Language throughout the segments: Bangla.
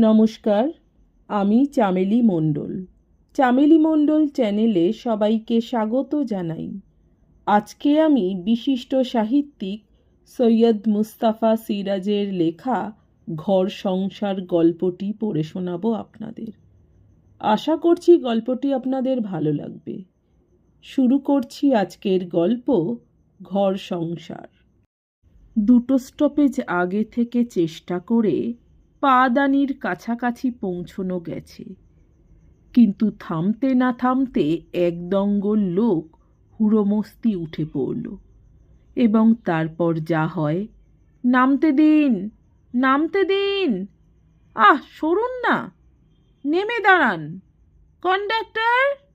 নমস্কার, আমি চামেলি মণ্ডল। চামেলি মণ্ডল চ্যানেলে সবাইকে স্বাগত জানাই। আজকে আমি বিশিষ্ট সাহিত্যিক সৈয়দ মুস্তাফা সিরাজের লেখা ঘর সংসার গল্পটি পড়ে শোনাবো আপনাদের। আশা করছি গল্পটি আপনাদের ভালো লাগবে। শুরু করছি আজকের গল্প ঘর সংসার। দুটো স্টপেজ আগে থেকে চেষ্টা করে পাদানির কাছাকাছি পৌঁছনো গেছে। কিন্তু থামতে না থামতে এক দঙ্গল লোক হুড়োমস্তি উঠে পড়ল এবং তারপর যা হয়, নামতে দিন নামতে দিন। আহ, সরুন না, নেমে দাঁড়ান, কন্ডাক্টর।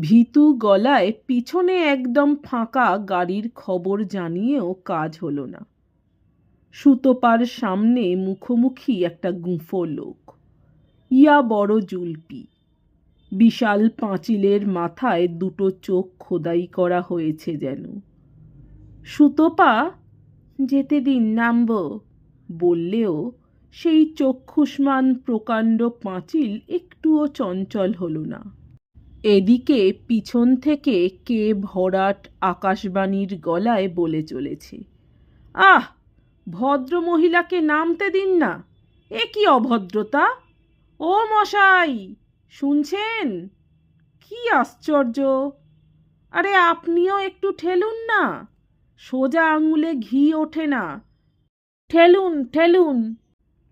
ভীতু গলায় পিছনে একদম ফাঁকা গাড়ির খবর জানিয়েও কাজ হলো না। সুতোপার সামনে মুখোমুখি একটা গুঁফো লোক। ইয়া বড় জুলপি। বিশাল পাঁচিলের মাথায় দুটো চোখ খোদাই করা হয়েছে যেন। সুতোপা, যেতে দিন নামব বললেও সেই চক্ষুষ্মান প্রকাণ্ড পাঁচিল একটুও চঞ্চল হল না। এদিকে পিছন থেকে কে ভরাট আকাশবাণীর গলায় বলে চলেছে, আহ ভদ্র মহিলাকে নামতে দিন না। এ কি অভদ্রতা? ও মশাই, শুনছেন? কি আশ্চর্য! আরে আপনিও একটু ঠেলুন না। সোজা আঙুলে ঘি ওঠে না। ঠেলুন ঠেলুন।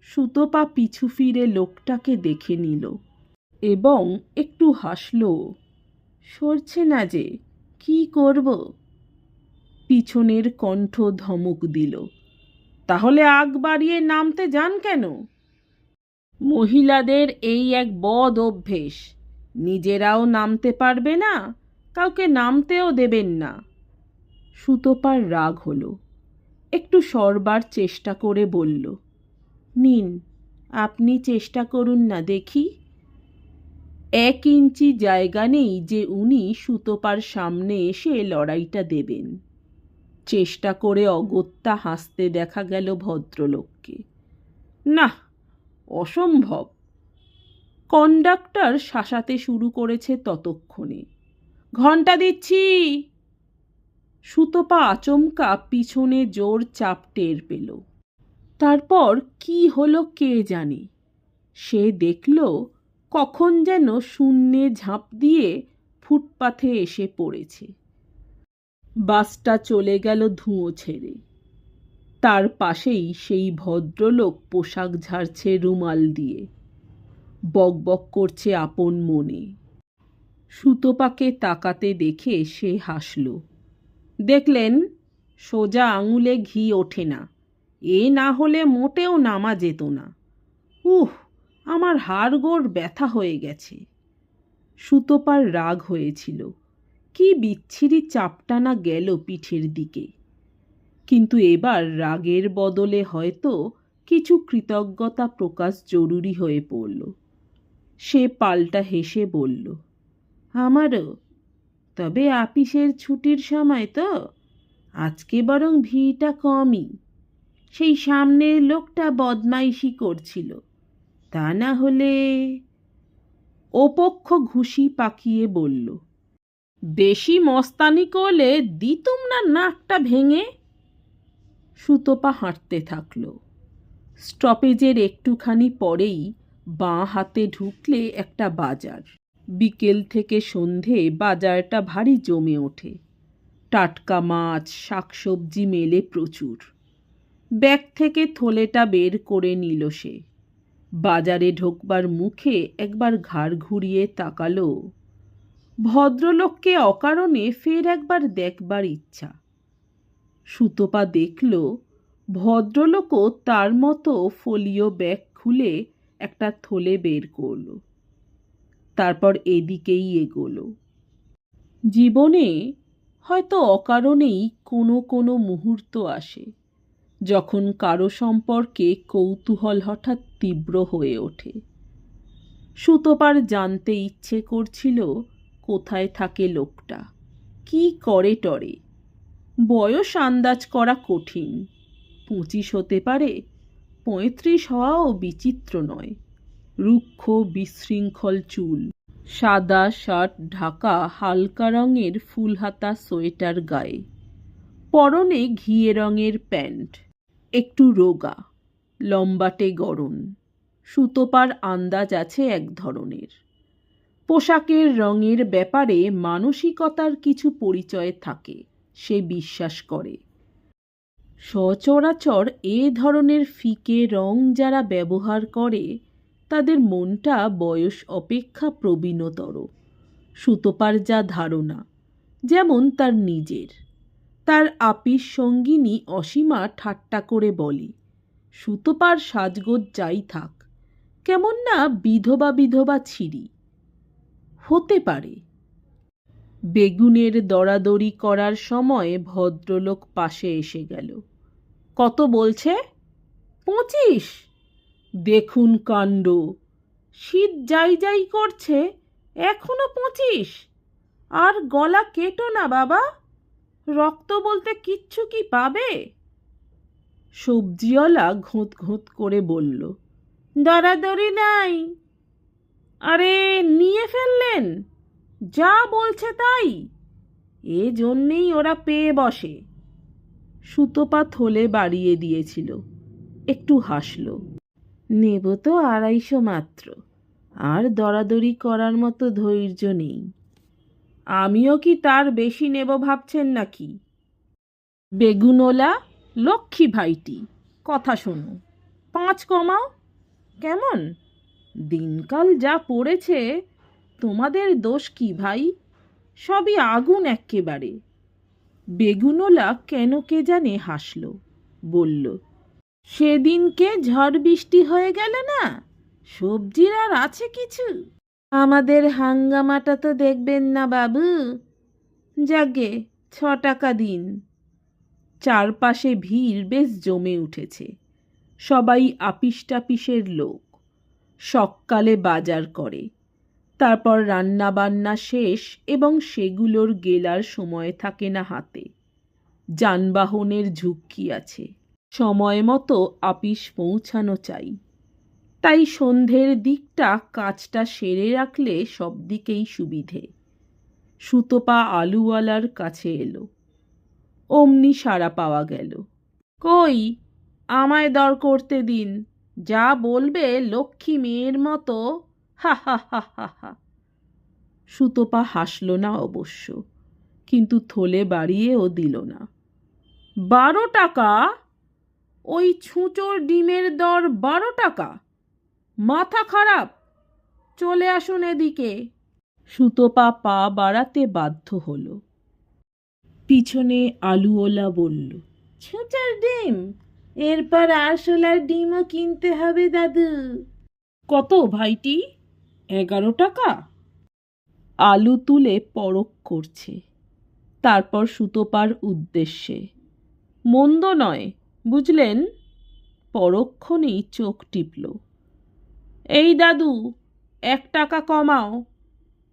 সুতোপা পিছু ফিরে লোকটাকে দেখে নিল এবং একটু হাসল। সরছে না যে, কি করব? পিছনের কণ্ঠ ধমক দিল। তাহলে আগ বাড়িয়ে নামতে যান কেন? মহিলাদের এই এক বদ অভ্যেস। নিজেরাও নামতে পারবে না, কাউকে নামতেও দেবেন না। সুতোপার রাগ হলো। একটু সরবার চেষ্টা করে বলল, নিন, আপনি চেষ্টা করুন না দেখি। এক ইঞ্চি জায়গা নেই যে উনি সুতোপার সামনে এসে লড়াইটা দেবেন। চেষ্টা করে অগত্যা হাসতে দেখা গেল ভদ্রলোককে। না, অসম্ভব। কন্ডাক্টর শাসাতে শুরু করেছে ততক্ষণে। ঘণ্টা দিচ্ছি। সুতোপা আচমকা পিছনে জোর চাপ টের পেল। তারপর কি হলো কে জানে? সে দেখল কখন যেন শূন্যে ঝাঁপ দিয়ে ফুটপাথে এসে পড়েছে। বাসটা চলে গেল ধুঁয়ো ছেড়ে। তার পাশেই সেই ভদ্রলোক পোশাক ঝাড়ছে রুমাল দিয়ে। বকবক করছে আপন মনে। সুতোপাকে তাকাতে দেখে সে হাসল। দেখলেন, সোজা আঙুলে ঘি ওঠে না। এ না হলে মোটেও নামা যেত না। উহ, আমার হাড়গোড় ব্যথা হয়ে গেছে। সুতোপার রাগ হয়েছিল। কি বিচ্ছিরি চাপটা না গেল পিঠের দিকে। কিন্তু এবার রাগের বদলে হয়তো কিছু কৃতজ্ঞতা প্রকাশ জরুরি হয়ে পড়ল। সে পাল্টা হেসে বলল, আমারও। তবে আপিসের ছুটির সময় তো। আজকে বরং ভিড়টা কমই। সেই সামনের লোকটা বদমাইশি করছিল। তা না হলে? ওপক্ষ ঘুষি পাকিয়ে বলল বেশি মস্তানি করলে দিতুম না নাকটা ভেঙে? সুতোপা হাঁটতে থাকল। স্টপেজের একটুখানি পরেই বাঁ হাতে ঢুকলে একটা বাজার। বিকেল থেকে সন্ধে বাজারটা ভারী জমে ওঠে। টাটকা মাছ, শাকসবজি মেলে প্রচুর। ব্যাগ থেকে থলেটা বের করে নিল সে। বাজারে ঢোকবার মুখে একবার ঘাড় ঘুরিয়ে তাকালো ভদ্রলোককে অকারণে ফের একবার দেখবার ইচ্ছা। সুতোপা দেখল, ভদ্রলোকও তার মতো ফোলিও ব্যাগ খুলে একটা থলে বের করল। তারপর এদিকেই এগোলো। জীবনে হয়তো অকারণেই কোনো কোনো মুহূর্ত আসে, যখন কারও সম্পর্কে কৌতূহল হঠাৎ তীব্র হয়ে ওঠে। সুতোপার জানতে ইচ্ছে করছিল কোথায় থাকে লোকটা? কি করে টরে? বয়স আন্দাজ করা কঠিন। পঁচিশ হতে পারে, পঁয়ত্রিশ হওয়াও বিচিত্র নয়। রুক্ষ, বিশৃঙ্খল চুল, সাদা শার্ট ঢাকা, হালকা রঙের ফুলহাতা সোয়েটার গায়ে। পরনে ঘিয়ে রঙের প্যান্ট। একটু রোগা, লম্বাটে গরম সুতোপার আন্দাজ আছে এক ধরনের। পোশাকের রঙের ব্যাপারে মানসিকতার কিছু পরিচয় থাকে, সে বিশ্বাস করে। সচরাচর এ ধরনের ফিকে রং যারা ব্যবহার করে, তাদের মনটা বয়স অপেক্ষা প্রবীণতর। সুতোপার যা ধারণা, যেমন তার নিজের। তার আপিস সঙ্গিনী অসীমা ঠাট্টা করে বলে, সুতোপার সাজগোজ যাই থাক, কেমন না বিধবা বিধবা ছিরি। হতে পারে। বেগুনের দরাদরি করার সময় ভদ্রলোক পাশে এসে গেল। কত বলছে? পঁচিশ। দেখুন কাণ্ড। শীত যাই যাই করছে, এখনও পঁচিশ। আর গলা কেটো না বাবা। রক্ত বলতে কিচ্ছু কি পাবে? সবজিওয়ালা ঘোঁত ঘোঁত করে বলল দরাদরি নাই। আরে, নিয়ে ফেললেন। যা বলছে তাই। এ জন্যেই ওরা পেয়ে বসে। সুতোপা থলে বাড়িয়ে দিয়েছিল। একটু হাসল। নেব তো আড়াইশো মাত্র। আর দরাদরি করার মতো ধৈর্য নেই। আমিও কি তার বেশি নেব ভাবছেন নাকি? বেগুনোলা লক্ষ্মী ভাইটি, কথা শোনো। পাঁচ কমাও। কেমন? দিনকাল যা পড়েছে, তোমাদের দোষ কি ভাই? সবই আগুন এক্কেবারে। বেগুনোলা কেন কে জানে হাসল, বলল, সেদিনকে ঝড় বৃষ্টি হয়ে গেল না? সবজির আর আছে কিছু? আমাদের হাঙ্গামাটা তো দেখবেন না বাবু। যাগে, ছ টাকা দিন। চারপাশে ভিড় বেশ জমে উঠেছে। সবাই আপিস টাপিসের লোক। সকালে বাজার করে। তারপর রান্না বান্না শেষ এবং সেগুলোর গেলার সময় থাকে না হাতে। যানবাহনের ঝুঁকি আছে। সময় মতো আপিস পৌঁছানো চাই। তাই সন্ধ্যের দিকটা কাজটা সেরে রাখলে সব দিকেই সুবিধে। সুতোপা আলুওয়ালার কাছে এলো। অমনি সাড়া পাওয়া গেল। কই? আমায় দর করতে দিন। যা বলবে লক্ষ্মী মেয়ের মতো। হা হা হা হা হা। সুতোপা হাসল না অবশ্য, কিন্তু থলে বাড়িয়েও দিল না। বারো টাকা? ওই ছুঁচোর ডিমের দর বারো টাকা? মাথা খারাপ। চলে আসুন এদিকে। সুতোপা পা বাড়াতে বাধ্য হলো। পিছনে আলুওলা বলল, ছুঁচার ডিম? এরপর আরশোলার ডিমও কিনতে হবে, দাদু। কত ভাইটি? এগারো টাকা? আলু তুলে পরক করছে। তারপর সুতোপার উদ্দেশ্যে। মন্দ নয়, বুঝলেন? পরক্ষণেই চোখ টিপল। এই দাদু, এক টাকা কমাও।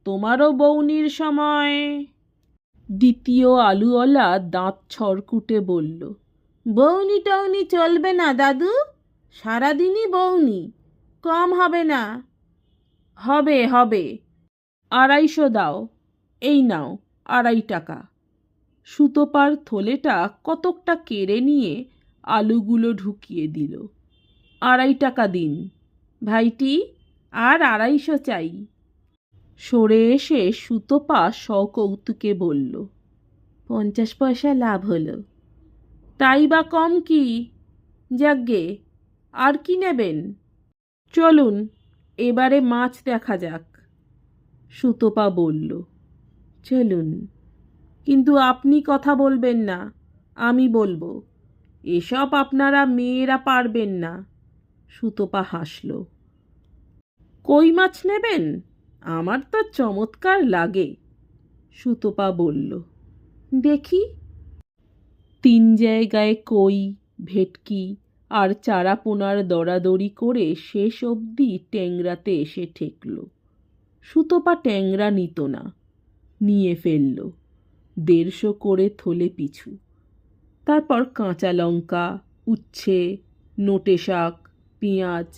তোমারও বৌনির সময়। দ্বিতীয় আলুওয়ালা দাঁত ছড়কুটে বলল বৌনি টৌনি চলবে না, দাদু। সারাদিনই বৌনি। কম হবে না। হবে হবে। আড়াইশো দাও। এই নাও, আড়াই টাকা। সুতোপার থলেটা কতকটা কেড়ে নিয়ে আলুগুলো ঢুকিয়ে দিল। আড়াই টাকা দিন। ভাইটি, আর আড়াইশো চাই। সরে এসে সুতোপা সকৌতুকে বলল, পঞ্চাশ পয়সা লাভ হলো। তাই বা কম কি? যাগ্গে আর কি নেবেন? চলুন, এবারে মাছ দেখা যাক। সুতোপা বলল, চলুন, কিন্তু আপনি কথা বলবেন না, আমি বলব, এসব আপনারা মেয়েরা পারবেন না। সুতোপা হাসল, কই মাছ নেবেন? আমার তো চমৎকার লাগে। সুতোপা বলল, দেখি তিন জায়গায় কই, ভেটকি আর চারাপোনার দরাদরি করে শেষ অবধি ট্যাংরাতে এসে ঠেকল। সুতোপা ট্যাংরা নিত না, নিয়ে ফেলল, দেড়শো করে থলে পিছু। তারপর কাঁচা লঙ্কা, উচ্ছে, নোটে শাক, পেঁয়াজ,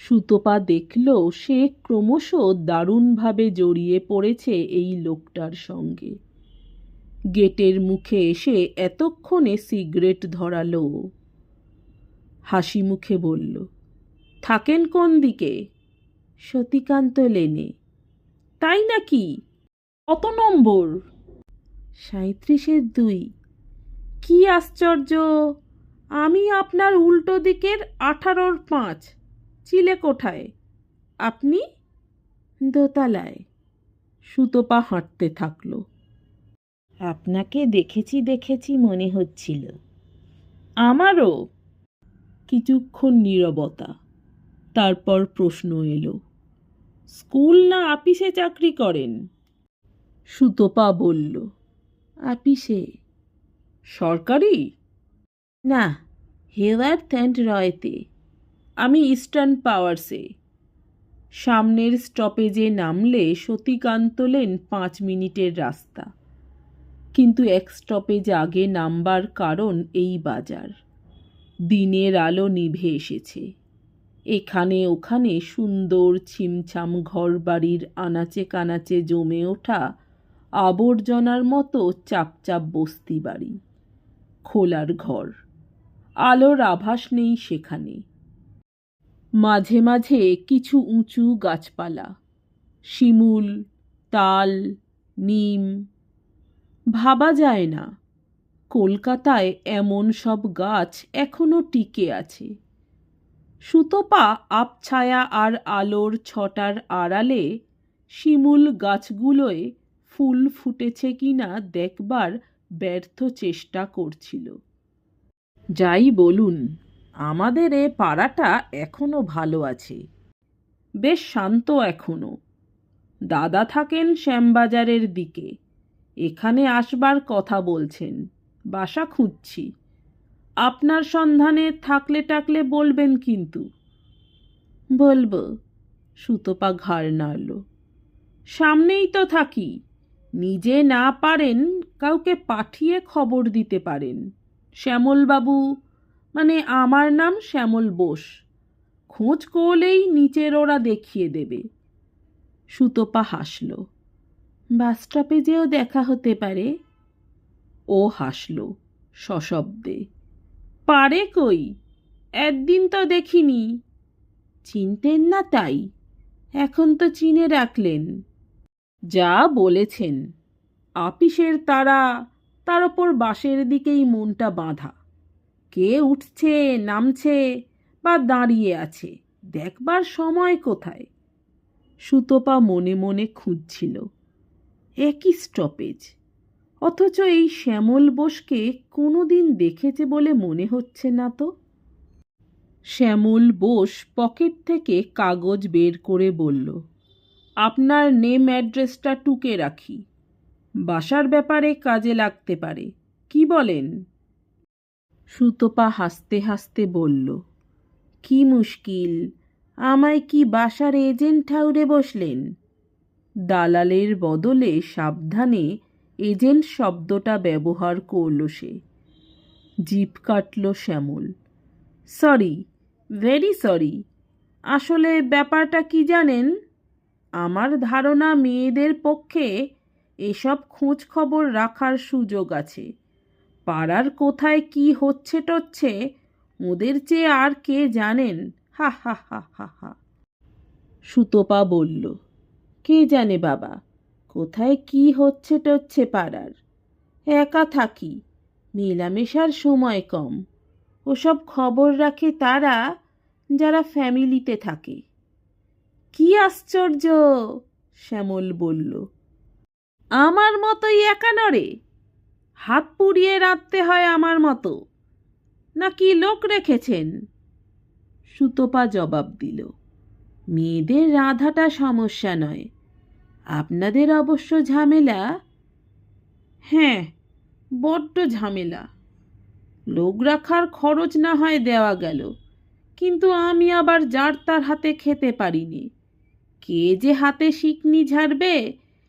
সুতপা দেখল সে ক্রমশ দারুণভাবে জড়িয়ে পড়েছে এই লোকটার সঙ্গে। গেটের মুখে এসে এতক্ষণে সিগারেট ধরালো। হাসি মুখে বলল, থাকেন কোন দিকে? সতীকান্ত লেনে তাই নাকি? কত নম্বর? সাঁত্রিশের দুই। কি আশ্চর্য! আমি আপনার উল্টো দিকের আঠারোর পাঁচ। চিলে কোঠায় আপনি? দোতলায়। সুতপা হাঁটতে থাকল। আপনাকে দেখেছি দেখেছি মনে হচ্ছিল। আমারও। কিছুক্ষণ নীরবতা। তারপর প্রশ্ন এলো, স্কুল না আপিসে চাকরি করেন? সুতপা বলল আপিসে সরকারি? না, হেওয়ার্থ অ্যান্ড রয়তে। আমি ইস্টার্ন পাওয়ার্সে। সামনের স্টপেজে নামলে সতীকান্ত লেন পাঁচ মিনিটের রাস্তা। কিন্তু এক স্টপেজ আগে নামবার কারণ এই বাজার। দিনের আলো নিভে এসেছে। এখানে ওখানে সুন্দর ছিমছাম ঘরবাড়ির আনাচে কানাচে জমে ওঠা আবর্জনার মতো চাপচাপ বস্তি বাড়ি, খোলার ঘর, আলোর আভাস নেই সেখানে। মাঝে মাঝে কিছু উঁচু গাছপালা, শিমুল, তাল, নিম ভাবা যায় না। কলকাতায় এমন সব গাছ এখনও টিকে আছে। সুতপা, আবছায়া আর আলোর ছটার আড়ালে শিমুল গাছগুলোয় ফুল ফুটেছে কিনা দেখবার ব্যর্থ চেষ্টা করছিল। যাই বলুন, আমাদের এ পাড়াটা এখনও ভালো আছে। বেশ শান্ত এখনও। দাদা থাকেন শ্যামবাজারের দিকে। এখানে আসবার কথা বলছেন। বাসা খুঁজছি। আপনার সন্ধানে থাকলে টাকলে বলবেন কিন্তু। বলব। সুতপা ঘাড় নাড়ল। সামনেই তো থাকি। নিজে না পারেন কাউকে পাঠিয়ে খবর দিতে পারেন। শ্যামলবাবু মানে আমার নাম শ্যামল বোস। খোঁজ করলেই নিচের ওরা দেখিয়ে দেবে। সুতপা হাসল। বাস স্টপেজেও দেখা হতে পারে। ও হাসল সশব্দে। পারে কই? একদিন তো দেখিনি। চিনতেন না তাই। এখন তো চিনে রাখলেন। যা বলেছেন। আপিসের তারা তার ওপর বাসের দিকেই মনটা বাঁধা। কে উঠছে, নামছে বা দাঁড়িয়ে আছে, দেখবার সময় কোথায়? সুতপা মনে মনে খুঁজছিল। একই স্টপেজ অথচ এই শ্যামল বোসকে কোনো দিন দেখেছে বলে মনে হচ্ছে না তো? শ্যামল বোস পকেট থেকে কাগজ বের করে বলল, আপনার নেম অ্যাড্রেসটা টুকে রাখি। বাসার ব্যাপারে কাজে লাগতে পারে। কি বলেন? সুতপা হাসতে হাসতে বলল, কি মুশকিল। আমায় কি বাসার এজেন্ট ঠাউরে বসলেন? দালালের বদলে সাবধানে এজেন্ট শব্দটা ব্যবহার করল সে। জিপ কাটল শ্যামল। Sorry, very sorry. আসলে ব্যাপারটা কি জানেন? আমার ধারণা মেয়েদের পক্ষে এসব খোঁজ খবর রাখার সুযোগ আছে। পাড়ার কোথায় কি হচ্ছে টচ্ছে, ওদের চেয়ে আর কে জানেন? হা হা হা হা হা। সুতপা বলল। কে জানে বাবা, কোথায় কি হচ্ছে টচ্ছে পাড়ার? একা থাকি, মেলামেশার সময় কম। ওসব খবর রাখে তারা যারা ফ্যামিলিতে থাকে। কি আশ্চর্য, শ্যামল বলল। আমার মতোই একা নড়ে? হাত পুড়িয়ে রাঁধতে হয় আমার মতো? নাকি লোক রেখেছেন? সুতপা জবাব দিল। মেয়েদের রাধাটা সমস্যা নয়। আপনাদের অবশ্য ঝামেলা? হ্যাঁ বড্ড ঝামেলা। লোক রাখার খরচ না হয় দেওয়া গেল, কিন্তু আমি আবার যার তার হাতে খেতে পারিনি। কে যে হাতে শিকনি ঝাড়বে,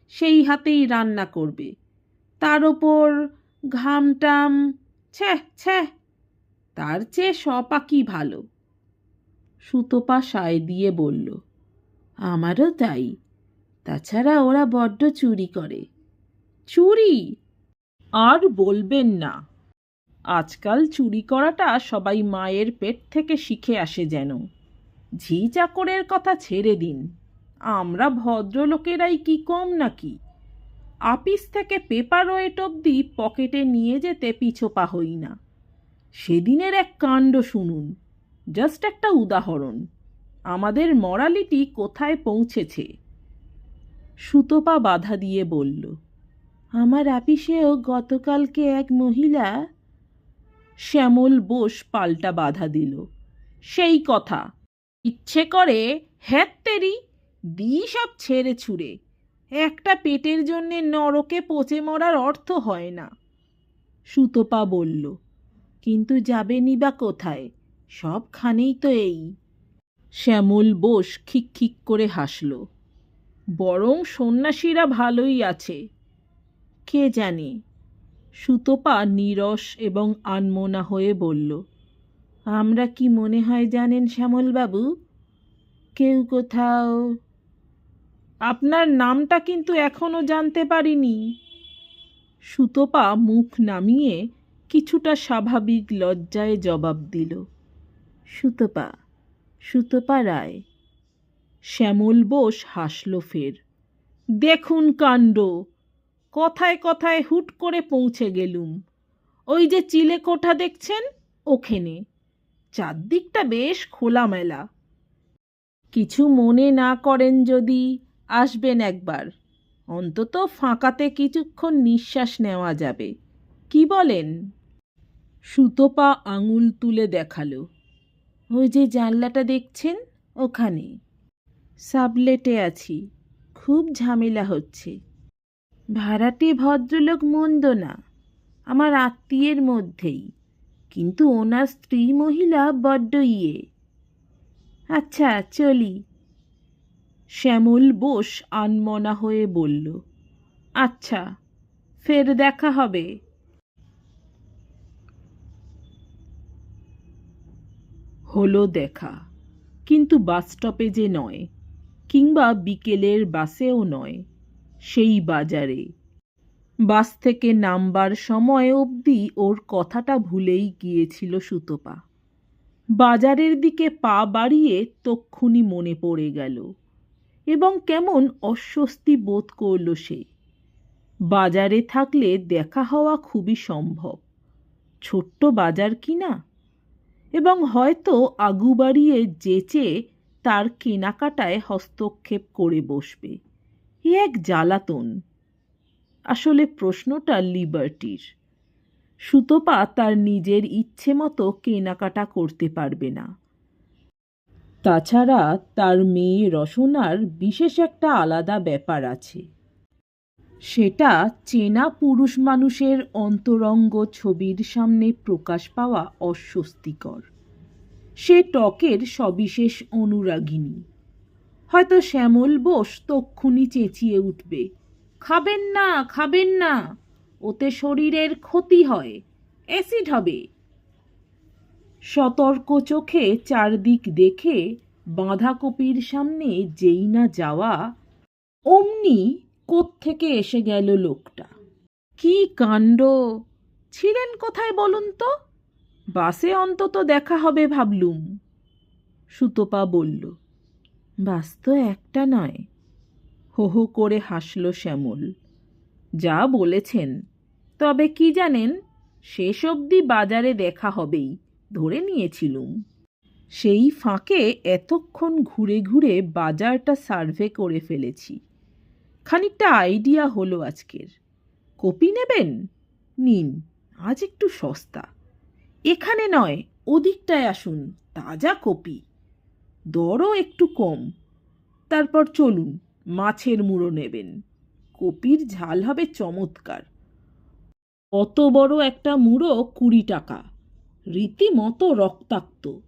সেই হাতেই রান্না করবে। তার ওপর ঘামটাম ছ্যাঃ ছ্যাঃ তার চেয়ে সপাকি ভালো। সুতপা সায় দিয়ে বলল, আমারও তাই। তাছাড়া ওরা বড্ড চুরি করে। চুরি? আর বলবেন না। আজকাল চুরি করাটা সবাই মায়ের পেট থেকে শিখে আসে যেন। ঝি চাকরের কথা ছেড়ে দিন। আমরা ভদ্রলোকেরাই কি কম নাকি? আপিস থেকে পেপার ওয়েট অবধি পকেটে নিয়ে যেতে পিছোপা হই না। সেদিনের এক কাণ্ড শুনুন। জাস্ট একটা উদাহরণ। আমাদের মরালিটি কোথায় পৌঁছেছে? সুতপা বাধা দিয়ে বলল, আমার আপিসেও গতকালকে এক মহিলা শ্যামল বোস পাল্টা বাধা দিল। সেই কথা। ইচ্ছে করে হ্যাত তেরি দিই সব ছেড়ে ছুড়ে। একটা পেটের জন্যে নরকে পচে মরার অর্থ হয় না। সুতপা বলল, কিন্তু যাবেনি বা কোথায়? সবখানেই তো এই। শ্যামল বোস খিক করে হাসল। বরং সন্ন্যাসীরা ভালোই আছে। কে জানে? সুতপা নীরস এবং আনমনা হয়ে বলল, আমরা কি মনে হয় জানেন শ্যামলবাবু? কেউ কোথাও আপনার নামটা কিন্তু এখনও জানতে পারিনি। সুতপা মুখ নামিয়ে কিছুটা স্বাভাবিক লজ্জায় জবাব দিল সুতপা সুতপা রায়। শ্যামল বোস হাসল ফের। দেখুন কাণ্ড, কথায় কথায় হুট করে পৌঁছে গেলুম। ওই যে চিলে কোঠা দেখছেন, ওখানে। চারদিকটা বেশ খোলামেলা। কিছু মনে না করেন যদি, আসবেন একবার। অন্তত ফাঁকাতে কিছুক্ষণ নিঃশ্বাস নেওয়া যাবে। কি বলেন? সুতপা আঙুল তুলে দেখাল। ওই যে জানলাটা দেখছেন? ওখানে। সাবলেটে আছি। খুব ঝামেলা হচ্ছে। ভাড়াটে ভদ্রলোক মন্দ না। আমার আত্মীয়ের মধ্যেই। কিন্তু ওনার স্ত্রী মহিলা বড্ড ইয়ে। আচ্ছা চলি। শ্যামল বোস আনমনা হয়ে বলল আচ্ছা ফের দেখা হবে। হলো দেখা। কিন্তু বাস স্টপেজে নয়, কিংবা বিকেলের বাসেও নয়, সেই বাজারে। বাস থেকে নামবার সময় অবধি ওর কথাটা ভুলেই গিয়েছিল সুতপা। বাজারের দিকে পা বাড়িয়ে তক্ষুনি মনে পড়ে গেল, এবং কেমন অস্বস্তি বোধ করল সে। বাজারে থাকলে দেখা হওয়া খুবই সম্ভব। ছোট্ট বাজার কি না? এবং হয়তো আগু বাড়িয়ে যেচে তার কেনাকাটায় হস্তক্ষেপ করে বসবে। এ এক জ্বালাতন। আসলে প্রশ্নটা লিবার্টির। সুতপা তার নিজের ইচ্ছে মতো কেনাকাটা করতে পারবে না। তাছাড়া তার মেয়ে রসনার বিশেষ একটা আলাদা ব্যাপার আছে। সেটা চেনা পুরুষ মানুষের অন্তরঙ্গ ছবির সামনে প্রকাশ পাওয়া অস্বস্তিকর। সে টকের সবিশেষ অনুরাগিনী। হয়তো শ্যামল বোস তক্ষুনি চেঁচিয়ে উঠবে, খাবেন না খাবেন না, ওতে শরীরের ক্ষতি হয়, অ্যাসিড হবে। সতর্ক চোখে চারদিক দেখে বাঁধাকপির সামনে যেই না যাওয়া, অমনি কোত্থেকে এসে গেল লোকটা? কি কাণ্ড? ছিলেন কোথায় বলুন তো? বাসে অন্তত দেখা হবে ভাবলুম। সুতপা বলল, বাস তো একটা নয়। হো হো করে হাসল শ্যামল। যা বলেছেন, তবে কি জানেন, শেষ অবধি বাজারে দেখা হবেই, ধরে নিয়েছিলুম। সেই ফাঁকে এতক্ষণ ঘুরে ঘুরে বাজারটা সার্ভে করে ফেলেছি। খানিকটা আইডিয়া হলো আজকের। কপি নেবেন? নিন, আজ একটু সস্তা। এখানে নয়, ওদিকটায় আসুন, তাজা কপি। দরও একটু কম। তারপর চলুন, মাছের মুড়ো নেবেন। কপির ঝাল হবে চমৎকার। অত বড় একটা মুড়ো কুড়ি টাকা। রীতিমতো রক্তাক্ত।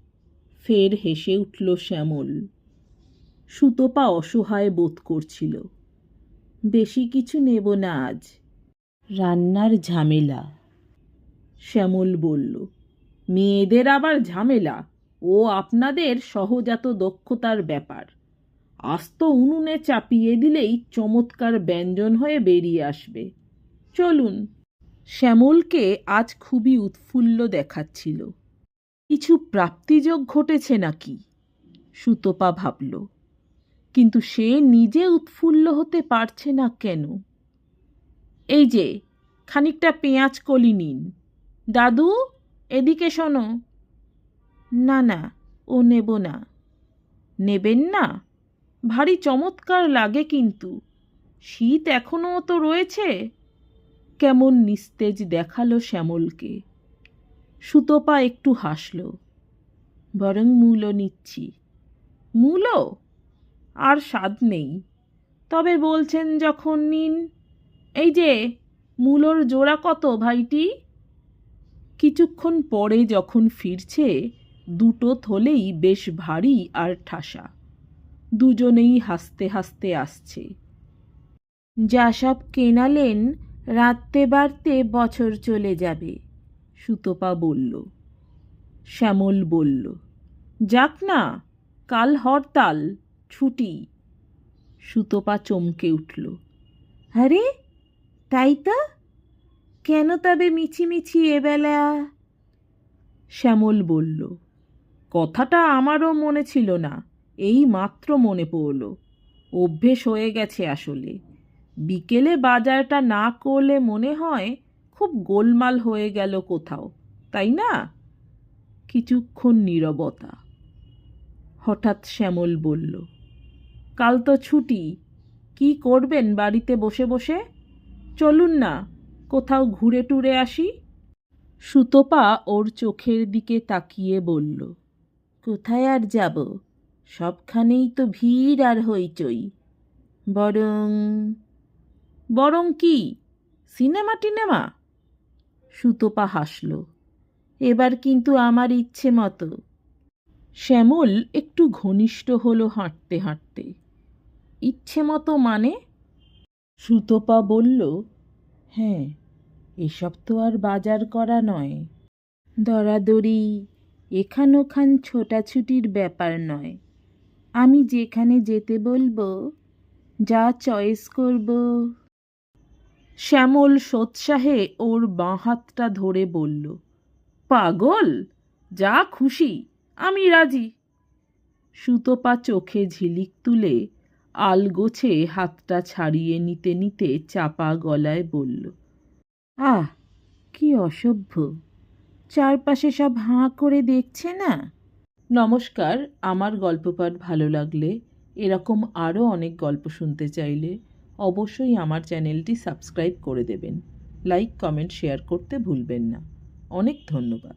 ফের হেসে উঠল শ্যামল। সুতপা অসহায় বোধ করছিল। বেশি কিছু নেব না আজ। রান্নার ঝামেলা। শ্যামল বলল মেয়েদের আবার ঝামেলা। ও আপনাদের সহজাত দক্ষতার ব্যাপার। আস্ত উনুনে চাপিয়ে দিলেই চমৎকার ব্যঞ্জন হয়ে বেরিয়ে আসবে। চলুন। শ্যামলকে আজ খুবই উৎফুল্ল দেখাচ্ছিল। কিছু প্রাপ্তিযোগ ঘটেছে নাকি? সুতপা ভাবল। কিন্তু সে নিজে উৎফুল্ল হতে পারছে না কেন? এই যে, খানিকটা পেঁয়াজ কলি নিন। দাদু, এদিকে শোনো। না না, ও নেব না। নেবেন না? ভারী চমৎকার লাগে কিন্তু। শীত এখনও তো রয়েছে? কেমন নিস্তেজ দেখাল শ্যামলকে। সুতপা একটু হাসল। বরং মূলো নিচ্ছি। মূলো আর স্বাদ নেই। তবে বলছেন যখন নিন, এই যে, মূলোর জোড়া কত ভাইটি? কিছুক্ষণ পরে যখন ফিরছে, দুটো থলেই বেশ ভারী আর ঠাসা। দুজনেই হাসতে হাসতে আসছে। যা সব কেনালেন রাত্রে বাড়তে বছর চলে যাবে, সুতপা বলল। শ্যামল বলল, যাক না, কাল হরতাল ছুটি। সুতপা চমকে উঠল। আরে, তাই তো? কেন তবে মিছিমিছি এবেলা শ্যামল বলল, কথাটা আমারও মনে ছিল না, এই মাত্র মনে পড়ল। অভ্যেস হয়ে গেছে আসলে। বিকেলে বাজারটা না করলে মনে হয় খুব গোলমাল হয়ে গেল কোথাও, তাই না? কিছুক্ষণ নীরবতা। হঠাৎ শ্যামল বলল কাল তো ছুটি। কি করবেন বাড়িতে বসে বসে? চলুন না, কোথাও ঘুরে টুরে আসি। সুতপা ওর চোখের দিকে তাকিয়ে বলল, কোথায় আর যাব? সবখানেই তো ভিড় আর হইচই। বরং বরং কি? সিনেমা টিনেমা সুতপা হাসল, এবার কিন্তু আমার ইচ্ছে মতো শ্যামল একটু ঘনিষ্ঠ হলো হাঁটতে হাঁটতে। ইচ্ছে মতো মানে? সুতপা বলল হ্যাঁ এসব তো আর বাজার করা নয়। দরাদরি এখান ওখান ছোটাছুটির ব্যাপার নয়। আমি যেখানে যেতে বলব, যা চয়েস করব। শ্যামল সোৎসাহে ওর বাঁ হাতটা ধরে বলল, পাগল, যা খুশি, আমি রাজি। সুতপা চোখে ঝিলিক তুলে আলগোছে হাতটা ছাড়িয়ে নিতে নিতে চাপা গলায় বলল, আহ, কি অসভ্য। চারপাশে সব হাঁ করে দেখছে না? নমস্কার, আমার গল্পপাঠ ভালো লাগলে এরকম আরও অনেক গল্প শুনতে চাইলে অবশ্যই আমার চ্যানেলটি সাবস্ক্রাইব করে দেবেন। লাইক, কমেন্ট, শেয়ার করতে ভুলবেন না। অনেক ধন্যবাদ।